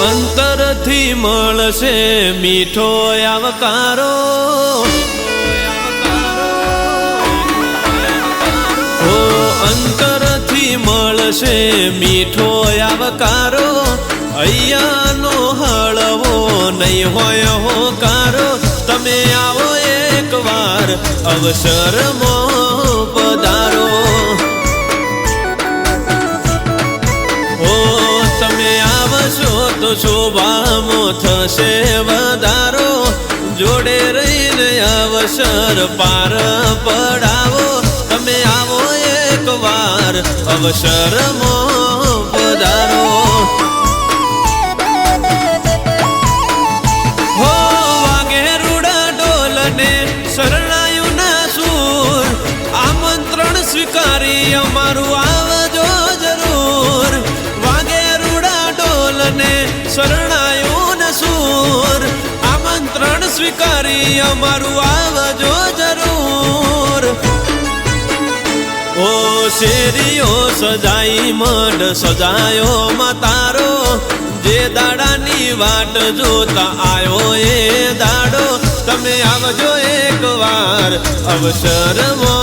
અંતરથી મળશે મીઠો આવકારો. હો અંતરથી મળશે મીઠો આવકારો. અહીંયાનો હળવો નહીં હોય હોકારો. તમે આવો એકવાર અવસરમાં શોભામાં થશે વધારો. જોડે રહીને અવસર પાર પડાવો. તમે આવો એકવાર અવસરમાં પધારો. હો વાગે ડોલને શરણાયુના સૂર. આમંત્રણ સ્વીકારી અમારું આવજો. ડોલને શરણાયુના સૂર. આમંત્રણ સ્વીકારી અમારું આવજો જરૂર. ઓ શેરીઓ, સજાઈ મઢ, સજાયો મતારો. જે દાડાની વાટ જોતા આવ્યો એ દાડો. તમે આવજો એકવાર મો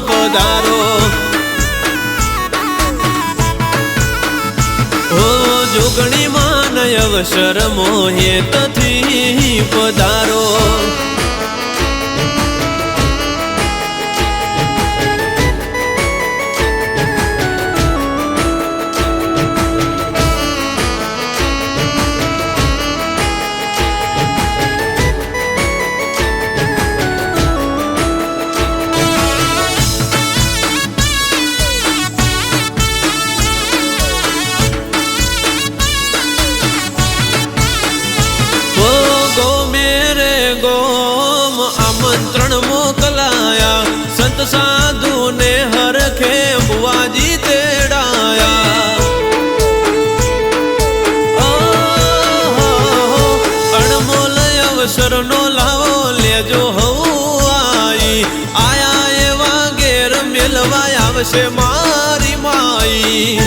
પધારો. અવસર મોહેતથી પધારો ગો સંત સાધુ ને હરખે બુવાજી તેડાયા. અણમોલ અવસરનો લાવો, લેજો હવું આઈ આયા એવા ઘેર મેલવાય આવશે મારી માઈ.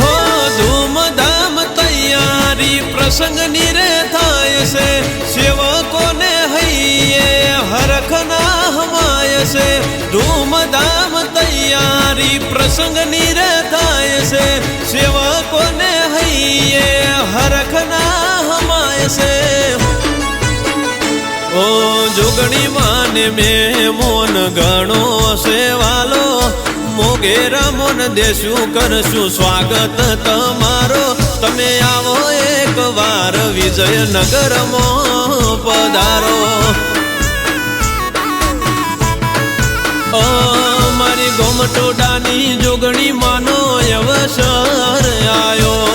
હો, ધૂમધામ તૈયારી પ્રસંગની રે થાય છે. સેવકોને હૈ છે. ધૂમધામ તૈયારી પ્રસંગની રે થાય છે. સેવકોને હૈયે હરખના હમાય છે. ઓ જોગણી માને મેં મોન ગણો સેવાલો. મોગેરા મોન દેશું, કરશું સ્વાગત તમારો. તમે આવો એક વાર વિજયનગરમાં પધારો. મારી ગોમટોડાની જોગણી માનો અવસર આયો.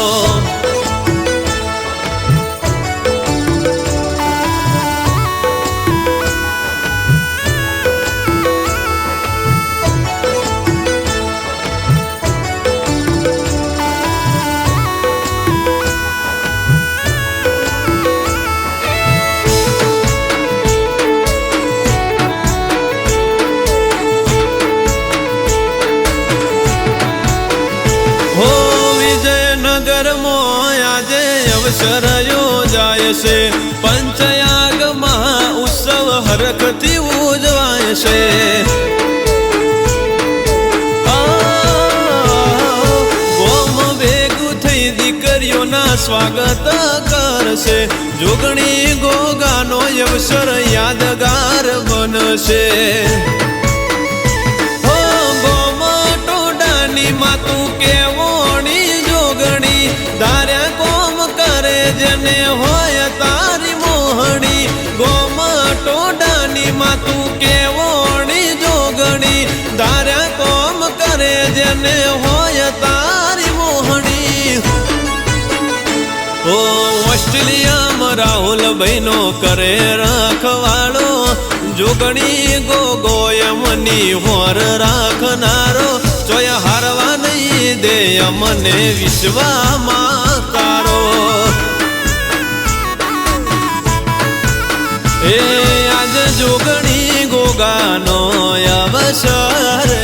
અવસર જાય છે. પંચયાગ મહા ઉત્સવ હરખથી ઉજવાય છે. ગોમ ભેગું થઈ દીકરીઓના સ્વાગત કરશે. જોગણી ગોગાનો અવસર યાદગાર બનશે. માતું કેવોણી જોગણી? ધાર્યા કોમ કરે જેને હોય તારી મોહણી. ઓ ઓસ્ટ્રેલિયામાં રાહુલ બહેનો કરે રાખવાળો. જોગણી ગોગો મની હોર રાખનારો. જોય હારવા નહીં દે મને વિશ્વામાં તારો એ આજ જોગણી ગોગાનો અવસર આયો